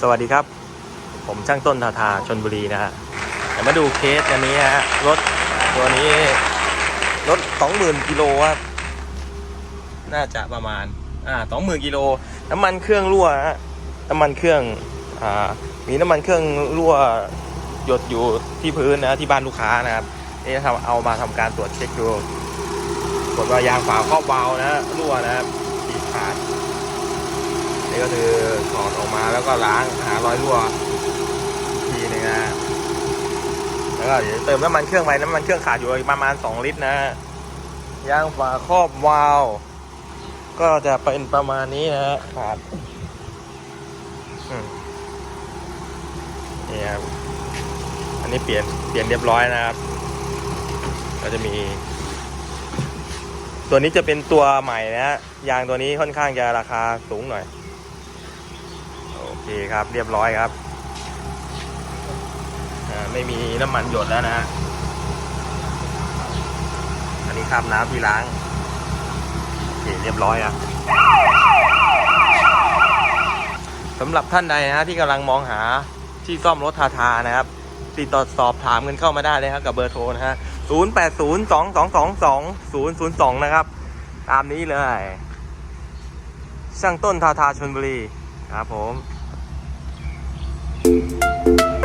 สวัสดีครับ ผมช่างต้นทาทาชนบุรีนะฮะเดี๋ยวมาดูเคสอันนี้ฮะรถตัวนี้รถสองหมื่นกิโลครับน่าจะประมาณอ่าสองหมื่นกิโลน้ำมันเครื่องรั่วฮะน้ำมันเครื่องอ่ามีน้ำมันเครื่องรั่วหยดอยู่ที่พื้นนะที่บ้านลูกค้านะครับนี่ทำเอามาทำการตรวจเช็คดูกดว่ายางฝาครอบวาล์วนะรั่วนะครับ นี่ก็คือถอดออกมาแล้วก็ล้างหารอยรั่วทีหนึงนะแล้วก็เดี๋ยวเติมน้ำมันเครื่องไปน้ำมันเครื่องขาดอยู่ประมาณ 2 ลิตรนะยางฝาครอบวาล์วก็จะเป็นประมาณนี้นะฮะขาดอืมนี่ครับอันนี้เปลี่ยนเปลี่ยนเรียบร้อยนะครับ ก็จะมี ตัวนี้จะเป็นตัวใหม่นะฮะยางตัวนี้ค่อนข้างจะราคาสูงหน่อย เคครับเรียบร้อยครับไม่มีน้ำมันหยดแล้วนะฮะอันนี้คราบน้ำที่ล้างโอเคเรียบร้อยอะสำหรับท่านใดนะฮะที่กำลังมองหาที่ซ่อมรถทาทานะครับ ติดต่อสอบถามกันเข้ามาได้เลยครับกับเบอร์โทรนะฮะ 0 8 0 2 2 2 2 0 0 2 นะครับ ตามนี้เลย ช่างต้นทาทาชนบุรีครับผม Thank you.